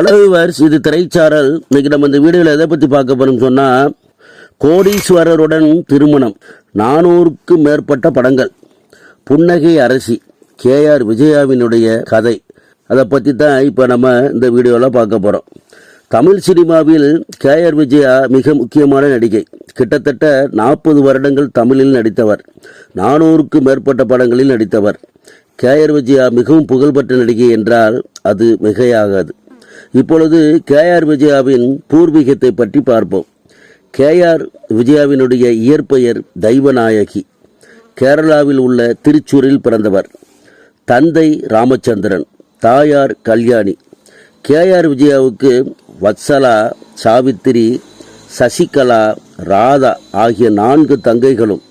Hello viewers இது திரைச்சாரல். இன்னைக்கு நம்ம இந்த வீடியோவில் எதை பற்றி பார்க்க போகிறோம்னு சொன்னால் கோடீஸ்வரருடன் திருமணம். நானூறுக்கும் மேற்பட்ட படங்கள். புன்னகை அரசி கேஆர் விஜயாவினுடைய கதை. அதை பற்றி தான் இப்போ நம்ம இந்த வீடியோவில் பார்க்க போகிறோம் தமிழ் சினிமாவில் கேஆர் விஜயா மிக முக்கியமான நடிகை. கிட்டத்தட்ட நாற்பது வருடங்கள் தமிழில் நடித்தவர். நானூறுக்கும் மேற்பட்ட படங்களில் நடித்தவர். கேஆர் விஜயா மிகவும் புகழ்பெற்ற நடிகை என்றால் அது மிகையாகாது. இப்பொழுது கேஆர் விஜயாவின் பூர்வீகத்தை பற்றி பார்ப்போம். கேஆர் விஜயாவினுடைய இயற்பெயர் தெய்வநாயகி. கேரளாவில் உள்ள திருச்சூரில் பிறந்தவர். தந்தை ராமச்சந்திரன் தாயார் கல்யாணி. கேஆர் விஜயாவுக்கு வத்சலா சாவித்திரி சசிகலா ராதா ஆகிய நான்கு தங்கைகளும்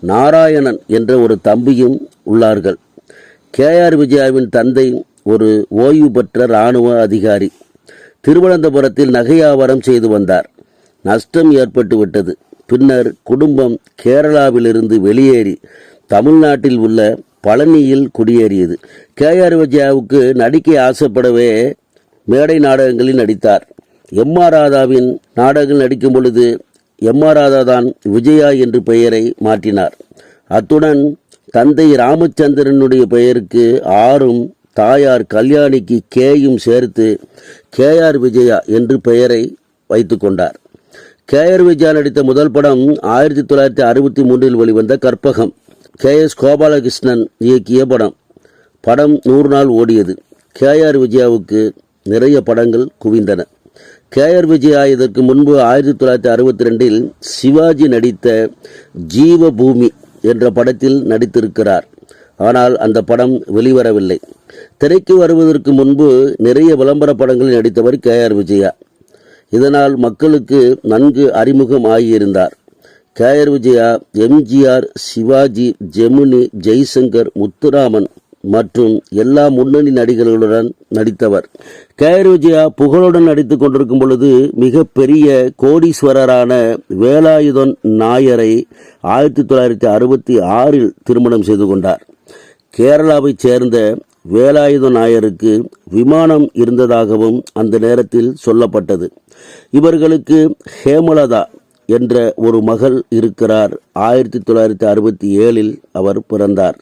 நாராயணன் என்ற ஒரு தம்பியும் உள்ளார்கள். கேஆர் விஜயாவின் தந்தை ஒரு ஓய்வு பெற்ற இராணுவ அதிகாரி. திருவனந்தபுரத்தில் நகை வியாபாரம் செய்து வந்தார். நஷ்டம் ஏற்பட்டுவிட்டது பின்னர் குடும்பம் கேரளாவிலிருந்து வெளியேறி தமிழ்நாட்டில் உள்ள பழனியில் குடியேறியது. கே. ஆர். விஜயாவுக்கு நடிக்க ஆசைப்படவே மேடை நாடகங்களில் நடித்தார். எம். ஆர். ராதாவின் நாடகங்கள் நடிக்கும் பொழுது எம். ஆர். ராதா தான் விஜயா என்று பெயரை மாற்றினார். அத்துடன் தந்தை ராமச்சந்திரனுடைய பெயருக்கு ஆறும் தாயார் கல்யாணிக்கு கேயும் சேர்த்து கேஆர் விஜயா என்று பெயரை வைத்து கொண்டார். கேஆர் விஜயா நடித்த முதல் படம் ஆயிரத்தி தொள்ளாயிரத்தி அறுபத்தி மூன்றில் வெளிவந்த கற்பகம். கே எஸ் கோபாலகிருஷ்ணன் இயக்கிய படம். படம் நூறு நாள் ஓடியது. கேஆர் விஜயாவுக்கு நிறைய படங்கள் குவிந்தன. கேஆர் விஜயா இதற்கு முன்பு ஆயிரத்தி தொள்ளாயிரத்தி அறுபத்தி ரெண்டில் சிவாஜி நடித்த ஜீவபூமி என்ற படத்தில் நடித்திருக்கிறார். ஆனால் அந்த படம் வெளிவரவில்லை. திரைக்கு வருவதற்கு முன்பு நிறைய விளம்பர படங்களில் நடித்தவர் கே ஆர் விஜயா. இதனால் மக்களுக்கு நன்கு அறிமுகம் ஆகியிருந்தார். K R Vijaya MGR Sivaji Gemini Jaishankar Muthuraman மற்றும் எல்லா முன்னணி நடிகர்களுடன் நடித்தவர். கேஆர் விஜயா புகழுடன் நடித்து கொண்டிருக்கும் பொழுது மிக பெரிய கோடீஸ்வரரான வேலாயுதன் நாயரை ஆயிரத்தி தொள்ளாயிரத்தி அறுபத்தி ஆறில் திருமணம் செய்து கொண்டார். கேரளாவைச் சேர்ந்த வேலாயுத நாயருக்கு விமானம் இருந்ததாகவும் அந்த நேரத்தில் சொல்லப்பட்டது. இவர்களுக்கு ஹேமலதா என்ற ஒரு மகள் இருக்கிறார். ஆயிரத்தி தொள்ளாயிரத்தி அறுபத்தி ஏழில் அவர் பிறந்தார்.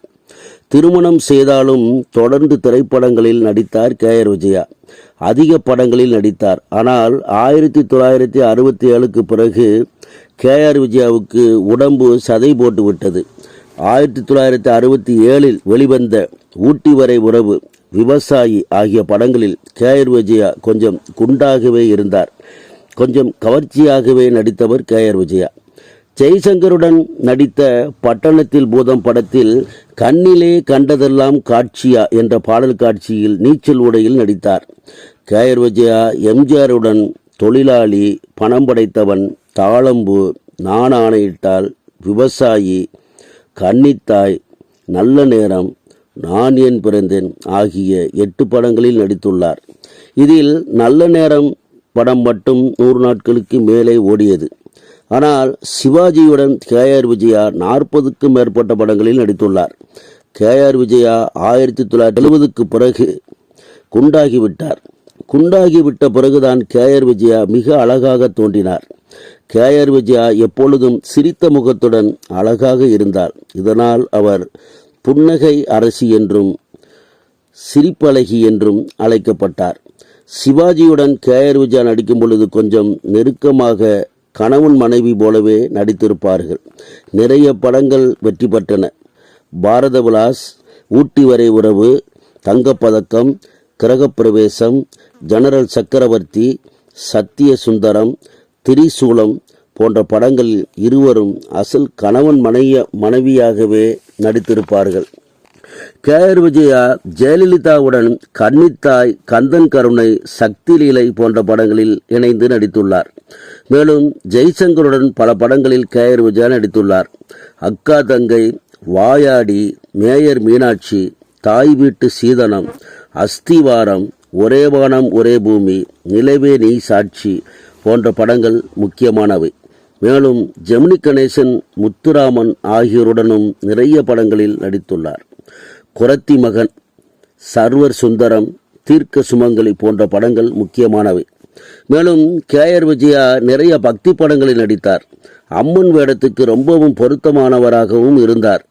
திருமணம் செய்தாலும் தொடர்ந்து திரைப்படங்களில் நடித்தார் கே ஆர் விஜயா. அதிக படங்களில் நடித்தார். ஆனால் ஆயிரத்தி தொள்ளாயிரத்தி அறுபத்தி ஏழுக்கு பிறகு கே ஆர் விஜயாவுக்கு உடம்பு சதை போட்டு விட்டது ஆயிரத்தி தொள்ளாயிரத்தி அறுபத்தி ஏழில் வெளிவந்த ஊட்டி வரை உறவு விவசாயி ஆகிய படங்களில் கே. ஆர். விஜயா கொஞ்சம் குண்டாகவே இருந்தார். கொஞ்சம் கவர்ச்சியாகவே நடித்தவர் கே. ஆர். விஜயா. ஜெய்சங்கருடன் நடித்த பட்டணத்தில் பூதம் படத்தில் கண்ணிலே கண்டதெல்லாம் காட்சியா என்ற பாடல் காட்சியில் நீச்சல் உடையில் நடித்தார். கே. ஆர். விஜயா எம்ஜிஆருடன் தொழிலாளி பணம் படைத்தவன் தாளம்பு நான் ஆணையிட்டால் விவசாயி கன்னித்தாய் நல்ல நேரம். நான் ஏன் பிறந்தேன்? ஆகிய எட்டு படங்களில் நடித்துள்ளார். இதில் நல்ல நேரம் படம் மட்டும் நூறு நாட்களுக்கு மேலே ஓடியது. ஆனால் சிவாஜியுடன் கேஆர் விஜயா நாற்பதுக்கும் மேற்பட்ட படங்களில் நடித்துள்ளார். கேஆர் விஜயா ஆயிரத்தி தொள்ளாயிரத்தி எழுபதுக்கு பிறகு குண்டாகிவிட்டார் குண்டாகிவிட்ட பிறகுதான் கேஆர் விஜயா மிக அழகாக தோன்றினார். கேஆர் விஜயா எப்பொழுதும் சிரித்த முகத்துடன் அழகாக இருந்தார். இதனால் அவர் புன்னகை அரசி என்றும் சிரிப்பழகி என்றும் அழைக்கப்பட்டார். சிவாஜியுடன் கேஆர் விஜயா நடிக்கும் பொழுது கொஞ்சம் நெருக்கமாக கணவன் மனைவி போலவே நடித்திருப்பார்கள். நிறைய படங்கள் வெற்றி பெற்றன. பாரத விலாஸ் ஊட்டி வரை உறவு தங்கப்பதக்கம் கிரகப்பிரவேசம் ஜெனரல் சக்கரவர்த்தி சத்திய சுந்தரம் திரிசூலம் போன்ற படங்களில் இருவரும் அசல் கணவன் மனைய மனைவியாகவே நடித்திருப்பார்கள். கே. ஆர். விஜயா ஜெயலலிதாவுடன் கன்னித்தாய் கந்தன் கருணை சக்தி லீலை போன்ற படங்களில் இணைந்து நடித்துள்ளார். மேலும் ஜெய்சங்கருடன் பல படங்களில் கே. ஆர். விஜயா நடித்துள்ளார். அக்கா தங்கை வாயாடி மேயர் மீனாட்சி தாய் வீட்டு சீதனம் அஸ்திவாரம் ஒரே வானம் ஒரே பூமி நிலவே நீ சாட்சி போன்ற படங்கள் முக்கியமானவை. மேலும் ஜெமினி கணேசன் முத்துராமன் ஆகியோருடனும் நிறைய படங்களில் நடித்துள்ளார். குரத்தி மகன் சர்வர் சுந்தரம் தீர்க்க சுமங்கலி போன்ற படங்கள் முக்கியமானவை. மேலும் கே ஆர் விஜயா நிறைய பக்தி படங்களில் நடித்தார். அம்மன் வேடத்துக்கு ரொம்பவும் பொருத்தமானவராகவும் இருந்தார்.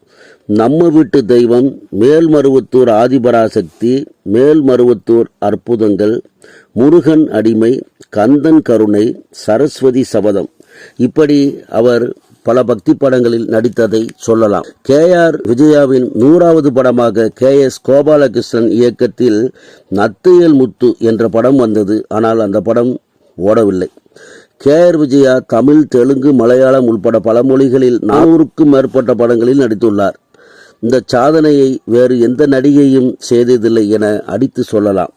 நம்ம வீட்டு தெய்வம் மேல்மருவத்தூர் ஆதிபராசக்தி மேல்மருவத்தூர் அற்புதங்கள் முருகன் அடிமை கந்தன் கருணை சரஸ்வதி சபதம். இப்படி அவர் பல பக்தி படங்களில் நடித்ததை சொல்லலாம். கே ஆர் விஜயாவின் நூறாவது படமாக கே எஸ் கோபாலகிருஷ்ணன் இயக்கத்தில் நத்தையல் முத்து என்ற படம் வந்தது. ஆனால் அந்த படம் ஓடவில்லை. கே ஆர் விஜயா தமிழ் தெலுங்கு மலையாளம் உள்பட பல மொழிகளில் நானூறுக்கும் மேற்பட்ட படங்களில் நடித்துள்ளார். இந்த சாதனையை வேறு எந்த நடிகையும் செய்ததில்லை என அடித்து சொல்லலாம்.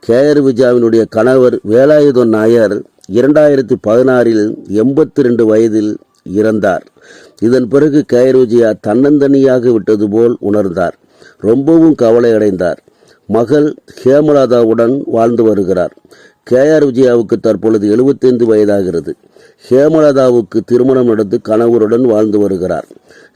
கே ஆர் விஜயாவினுடைய கணவர் வேலாயுதன் நாயர் இரண்டாயிரத்தி பதினாறில் எண்பத்தி ரெண்டு வயதில் இறந்தார். இதன் பிறகு கே ஆர் விஜயா தன்னந்தனியாக விட்டது போல் உணர்ந்தார். ரொம்பவும் கவலை அடைந்தார் மகள் ஹேமலதாவுடன் வாழ்ந்து வருகிறார். கே ஆர் விஜயாவுக்கு தற்பொழுது எழுபத்தைந்து வயதாகிறது. ஹேமலதாவுக்கு திருமணம் நடந்து கணவருடன் வாழ்ந்து வருகிறார்.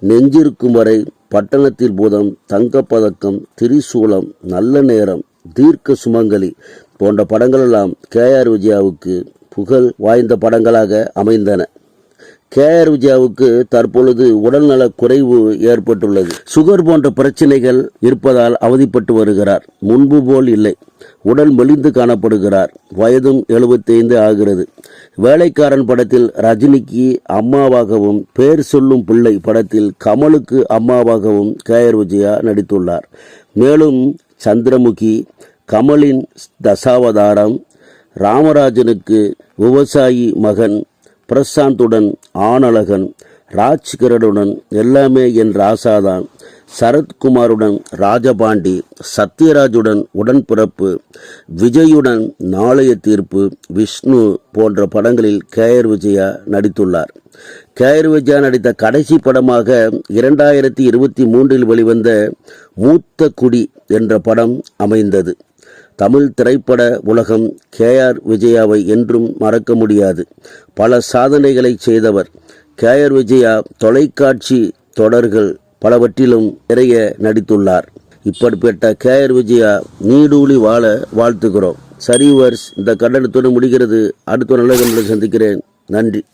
நெஞ்சிருக்கும் வரை பட்டணத்தில் பூதம் தங்கப்பதக்கம் திரிசூலம் நல்ல நேரம் தீர்க்க சுமங்கலி போன்ற படங்களெல்லாம் கே ஆர் விஜயாவுக்கு புகழ் வாய்ந்த படங்களாக அமைந்தன. கே ஆர் விஜயாவுக்கு தற்பொழுது உடல்நல குறைவு ஏற்பட்டுள்ளது. சுகர் போன்ற பிரச்சனைகள் இருப்பதால் அவதிப்பட்டு வருகிறார். முன்பு போல் இல்லை. உடல் மெலிந்து காணப்படுகிறார். வயதும் 75 ஆகிறது. வேலைக்காரன் படத்தில் ரஜினிக்கு அம்மாவாகவும் பேர் சொல்லும் பிள்ளை படத்தில் கமலுக்கு அம்மாவாகவும் கே ஆர் விஜயா நடித்துள்ளார். மேலும் சந்திரமுகி கமலின் தசாவதாரம் ராமராஜனுக்கு விவசாயி மகன் பிரசாந்துடன் ஆனழகன் ராஜ்கிரனுடன் எல்லாமே என் ராசாதான். சரத்குமாருடன் ராஜபாண்டி சத்யராஜுடன் உடன்பிறப்பு விஜயுடன் நாளைய தீர்ப்பு விஷ்ணு போன்ற படங்களில் கே ஆர் விஜயா நடித்துள்ளார். கே ஆர் விஜயா நடித்த கடைசி படமாக இரண்டாயிரத்தி இருபத்தி மூன்றில் வெளிவந்த மூத்த குடி என்ற படம் அமைந்தது. தமிழ் திரைப்பட உலகம் கே ஆர் விஜயாவை என்றும் மறக்க முடியாது. பல சாதனைகளை செய்தவர் கே ஆர் விஜயா தொலைக்காட்சி தொடர்கள் பலவற்றிலும் நிறைய நடித்துள்ளார். இப்படிப்பட்ட கே. ஆர். விஜயா நீடூழி வாழ வாழ்த்துகிறோம். சரி வர்ஸ் இந்த கண்டனத்துடன் முடிகிறது. அடுத்த நல்ல சந்திக்கிறேன். நன்றி.